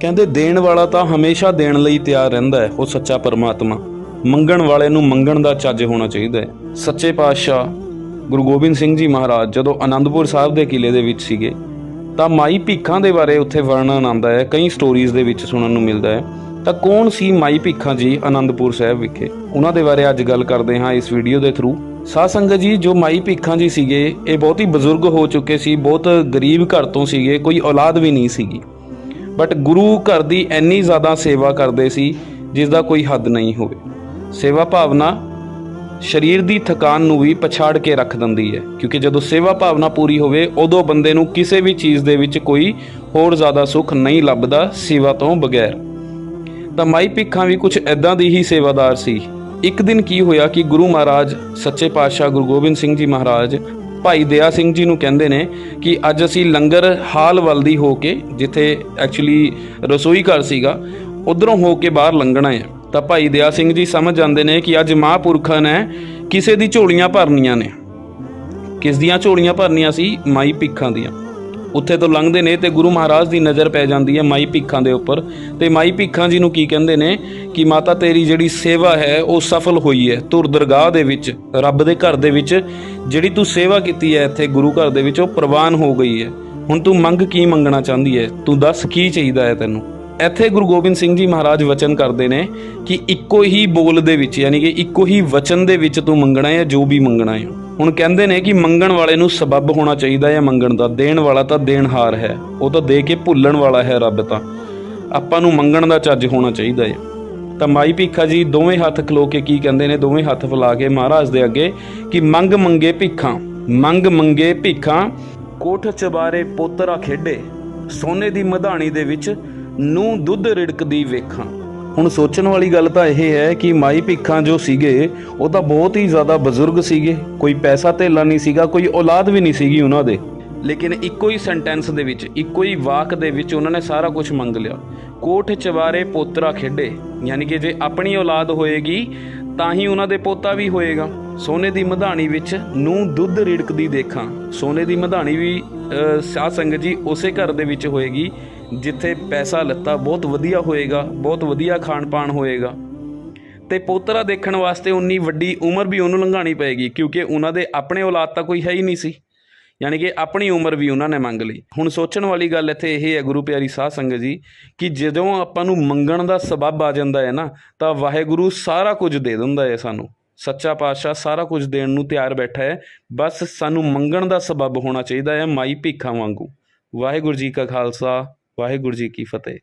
ਕਹਿੰਦੇ, ਦੇਣ ਵਾਲਾ ਤਾਂ ਹਮੇਸ਼ਾ ਦੇਣ ਲਈ ਤਿਆਰ ਰਹਿੰਦਾ ਹੈ, ਉਹ ਸੱਚਾ ਪਰਮਾਤਮਾ। ਮੰਗਣ ਵਾਲੇ ਨੂੰ ਮੰਗਣ ਦਾ ਚੱਜ ਹੋਣਾ ਚਾਹੀਦਾ ਹੈ। ਸੱਚੇ ਪਾਤਸ਼ਾਹ ਗੁਰੂ ਗੋਬਿੰਦ ਸਿੰਘ ਜੀ ਮਹਾਰਾਜ ਜਦੋਂ ਆਨੰਦਪੁਰ ਸਾਹਿਬ ਦੇ ਕਿਲੇ ਦੇ ਵਿੱਚ ਸੀਗੇ, ਤਾਂ ਮਾਈ ਭੀਖਾਂ ਦੇ ਬਾਰੇ ਉੱਥੇ ਵਰਣਨ ਆਉਂਦਾ ਹੈ, ਕਈ ਸਟੋਰੀਜ਼ ਦੇ ਵਿੱਚ ਸੁਣਨ ਨੂੰ ਮਿਲਦਾ ਹੈ। ਤਾਂ ਕੌਣ ਸੀ ਮਾਈ ਭੀਖਾਂ ਜੀ ਆਨੰਦਪੁਰ ਸਾਹਿਬ ਵਿਖੇ? ਉਹਨਾਂ ਦੇ ਬਾਰੇ ਅੱਜ ਗੱਲ ਕਰਦੇ ਹਾਂ ਇਸ ਵੀਡੀਓ ਦੇ ਥਰੂ ਸਾਧ ਸੰਗਤ ਜੀ, ਜੋ ਮਾਈ ਭੀਖਾਂ ਜੀ ਸੀਗੇ, ਇਹ ਬਹੁਤ ਹੀ ਬਜ਼ੁਰਗ ਹੋ ਚੁੱਕੇ ਸੀ, ਬਹੁਤ ਗਰੀਬ ਘਰ ਤੋਂ ਸੀਗੇ, ਕੋਈ ਔਲਾਦ ਵੀ ਨਹੀਂ ਸੀਗੀ। ਬਟ ਗੁਰੂ ਘਰ ਦੀ ਇੰਨੀ ਜ਼ਿਆਦਾ ਸੇਵਾ ਕਰਦੇ ਸੀ, ਜਿਸ ਦਾ ਕੋਈ ਹੱਦ ਨਹੀਂ ਹੋਵੇ। ਸੇਵਾ ਭਾਵਨਾ ਸਰੀਰ ਦੀ ਥਕਾਨ ਨੂੰ ਵੀ ਪਛਾੜ ਕੇ ਰੱਖ ਦਿੰਦੀ ਹੈ। ਕਿਉਂਕਿ ਜਦੋਂ ਸੇਵਾ ਭਾਵਨਾ ਪੂਰੀ ਹੋਵੇ, ਉਦੋਂ ਬੰਦੇ ਨੂੰ ਕਿਸੇ ਵੀ ਚੀਜ਼ ਦੇ ਵਿੱਚ ਕੋਈ ਹੋਰ ਜ਼ਿਆਦਾ ਸੁੱਖ ਨਹੀਂ ਲੱਭਦਾ ਸੇਵਾ ਤੋਂ ਬਗੈਰ। ਤਾਂ ਮਾਈ ਭਿੱਖਾਂ ਵੀ ਕੁਝ ਐਦਾਂ ਦੀ ਹੀ ਸੇਵਾਦਾਰ ਸੀ। ਇੱਕ ਦਿਨ ਕੀ ਹੋਇਆ ਕਿ ਗੁਰੂ ਮਹਾਰਾਜ, ਸੱਚੇ ਪਾਤਸ਼ਾਹ ਗੁਰੂ ਗੋਬਿੰਦ ਸਿੰਘ ਜੀ ਮਹਾਰਾਜ ਭਾਈ ਦਇਆ ਸਿੰਘ ਜੀ ਨੂੰ ਕਹਿੰਦੇ ਨੇ ਕਿ ਅੱਜ ਅਸੀਂ ਲੰਗਰ ਹਾਲ ਵੱਲ ਦੀ ਹੋ ਕੇ ਜਿੱਥੇ ਐਕਚੁਅਲੀ ਰਸੋਈ ਘਰ ਸੀਗਾ, ਉਧਰੋਂ ਹੋ ਕੇ ਬਾਹਰ ਲੰਘਣਾ ਹੈ। ਤਾਂ ਭਾਈ ਦਇਆ ਸਿੰਘ ਜੀ ਸਮਝ ਜਾਂਦੇ ਨੇ ਕਿ ਅੱਜ ਮਹਾਂਪੁਰਖਾਂ ਨੇ ਕਿਸੇ ਦੀ ਝੋਲੀਆਂ ਭਰਨੀਆਂ ਨੇ। ਕਿਸ ਦੀਆਂ ਝੋਲੀਆਂ ਭਰਨੀਆਂ ਸੀ? ਮਾਈ ਭਿੱਖਾਂ ਦੀਆਂ। ਉੱਥੇ ਤੋਂ ਲੰਘਦੇ ਨੇ ਤੇ ਗੁਰੂ ਮਹਾਰਾਜ ਦੀ ਨਜ਼ਰ ਪੈ ਜਾਂਦੀ ਹੈ ਮਾਈ ਭਿੱਖਾਂ ਦੇ ਉੱਪਰ। ਤੇ ਮਾਈ ਭਿੱਖਾਂ ਜੀ ਨੂੰ ਕੀ ਕਹਿੰਦੇ ਨੇ ਕਿ ਮਾਤਾ ਤੇਰੀ ਜਿਹੜੀ ਸੇਵਾ ਹੈ, ਉਹ ਸਫਲ ਹੋਈ ਹੈ। ਤੁਰ ਦਰਗਾਹ ਦੇ ਵਿੱਚ, ਰੱਬ ਦੇ ਘਰ ਦੇ ਵਿੱਚ ਜਿਹੜੀ ਤੂੰ ਸੇਵਾ ਕੀਤੀ ਹੈ ਇੱਥੇ ਗੁਰੂ ਘਰ ਦੇ ਵਿੱਚ, ਉਹ ਪ੍ਰਵਾਨ ਹੋ ਗਈ ਹੈ। ਹੁਣ ਤੂੰ ਮੰਗ ਕੀ ਮੰਗਣਾ ਚਾਹੁੰਦੀ ਹੈ? ਤੂੰ ਦੱਸ ਕੀ ਚਾਹੀਦਾ ਹੈ ਤੈਨੂੰ? ਇੱਥੇ ਗੁਰੂ ਗੋਬਿੰਦ ਸਿੰਘ ਜੀ ਮਹਾਰਾਜ ਵਚਨ ਕਰਦੇ ਨੇ ਕਿ ਇੱਕੋ ਹੀ ਬੋਲ ਦੇ ਵਿੱਚ, ਯਾਨੀ ਕਿ ਇੱਕੋ ਹੀ ਵਚਨ ਦੇ ਵਿੱਚ ਤੂੰ ਮੰਗਣਾ ਹੈ ਜੋ ਵੀ ਮੰਗਣਾ ਹੈ। ਹੁਣ ਕਹਿੰਦੇ ਨੇ ਕਿ ਮੰਗਣ ਵਾਲੇ ਨੂੰ ਸਬੱਬ ਹੋਣਾ ਚਾਹੀਦਾ ਹੈ ਮੰਗਣ ਦਾ। ਦੇਣ ਵਾਲਾ ਤਾਂ ਦੇਣਹਾਰ ਹੈ। ਉਹ ਤਾਂ ਦੇ ਕੇ ਭੁੱਲਣ ਵਾਲਾ ਹੈ ਰੱਬ ਤਾਂ। ਆਪਾਂ ਨੂੰ ਮੰਗਣ ਦਾ ਚੱਜ ਹੋਣਾ ਚਾਹੀਦਾ ਹੈ। ਤਾਂ ਮਾਈ ਭੀਖਾ ਜੀ, ਦੋਵੇਂ ਹੱਥ ਖਲੋ ਕੇ ਕੀ ਕਹਿੰਦੇ ਨੇ? ਦੋਵੇਂ ਹੱਥ ਫੈਲਾ ਕੇ ਮਹਾਰਾਜ ਦੇ ਅੱਗੇ ਕਿ ਮੰਗ ਮੰਗੇ ਭੀਖਾਂ, ਮੰਗ ਮੰਗੇ ਭੀਖਾਂ। ਕੋਠ ਚਬਾਰੇ ਪੋਤਰਾ ਖੇਡੇ, ਸੋਨੇ ਦੀ ਮਧਾਣੀ ਦੇ ਵਿੱਚ ਨੂੰ ਦੁੱਧ ਰਿੜਕਦੀ ਵੇਖਾਂ। ਹੁਣ ਸੋਚਣ ਵਾਲੀ ਗੱਲ ਤਾਂ ਇਹ ਹੈ ਕਿ ਮਾਈ ਭਿੱਖਾਂ ਜੋ ਸੀਗੇ ਉਹ ਤਾਂ ਬਹੁਤ ਹੀ ਜ਼ਿਆਦਾ ਬਜ਼ੁਰਗ ਸੀਗੇ। ਕੋਈ ਪੈਸਾ ਧੇਲਾ ਨਹੀਂ ਸੀਗਾ ਕੋਈ ਔਲਾਦ ਵੀ ਨਹੀਂ ਸੀਗੀ ਉਹਨਾਂ ਦੇ। ਲੇਕਿਨ ਇੱਕੋ ਹੀ ਸੈਂਟੈਂਸ ਦੇ ਵਿੱਚ ਇੱਕੋ ਹੀ ਵਾਕ ਦੇ ਵਿੱਚ ਉਹਨਾਂ ਨੇ ਸਾਰਾ ਕੁਝ ਮੰਗ ਲਿਆ। ਕੋਠ ਚਵਾਰੇ ਪੋਤਰਾ ਖੇਡੇ ਯਾਨੀ ਕਿ ਜੇ ਆਪਣੀ ਔਲਾਦ ਹੋਏਗੀ ਤਾਂ ਹੀ ਉਹਨਾਂ ਦੇ ਪੋਤਾ ਵੀ ਹੋਏਗਾ। ਸੋਨੇ ਦੀ ਮਧਾਣੀ ਵਿੱਚ ਨੂੰ ਦੁੱਧ ਰਿੜਕਦੀ ਦੇਖਾਂ। ਸੋਨੇ ਦੀ ਮਧਾਣੀ ਵੀ ਅਹ, ਸਾਧ ਸੰਗਤ ਜੀ ਉਸੇ ਘਰ ਦੇ ਵਿੱਚ ਹੋਏਗੀ। ਜਿੱਥੇ ਪੈਸਾ ਲੱਤਾ ਬਹੁਤ ਵਧੀਆ ਹੋਏਗਾ, ਬਹੁਤ ਵਧੀਆ ਖਾਣ ਪਾਣ ਹੋਏਗਾ। ਤੇ ਪੋਤਰਾ ਦੇਖਣ ਵਾਸਤੇ ਉਨੀ ਵੱਡੀ ਉਮਰ ਵੀ ਉਹਨੂੰ ਲੰਘਾਣੀ ਪਏਗੀ, ਕਿਉਂਕਿ ਉਹਨਾਂ ਦੇ ਆਪਣੇ ਔਲਾਦ ਤਾਂ ਕੋਈ ਹੈ ਹੀ ਨਹੀਂ ਸੀ। ਯਾਨੀ ਕਿ ਆਪਣੀ ਉਮਰ ਵੀ ਉਹਨਾਂ ਨੇ ਮੰਗ ਲਈ। ਹੁਣ ਸੋਚਣ ਵਾਲੀ ਗੱਲ ਇੱਥੇ ਇਹ ਹੈ, ਗੁਰੂ ਪਿਆਰੀ ਸਾਧ ਸੰਗਤ ਜੀ, ਕਿ ਜਦੋਂ ਆਪਾਂ ਨੂੰ ਮੰਗਣ ਦਾ ਸਬਬ ਆ ਜਾਂਦਾ ਹੈ ਨਾ, ਤਾਂ ਵਾਹਿਗੁਰੂ ਸਾਰਾ ਕੁਝ ਦੇ ਦਿੰਦਾ ਹੈ ਸਾਨੂੰ। ਸੱਚਾ ਪਾਤਸ਼ਾਹ ਸਾਰਾ ਕੁਝ ਦੇਣ ਨੂੰ ਤਿਆਰ ਬੈਠਾ ਹੈ, ਬਸ ਸਾਨੂੰ ਮੰਗਣ ਦਾ ਸਬਬ ਹੋਣਾ ਚਾਹੀਦਾ ਹੈ ਮਾਈ ਭੀਖਾਂ ਵਾਂਗੂ। ਵਾਹਿਗੁਰੂ ਜੀ ਕਾ ਖਾਲਸਾ ਵਾਹਿਗੁਰੂ ਜੀ ਕੀ ਫਤਿਹ।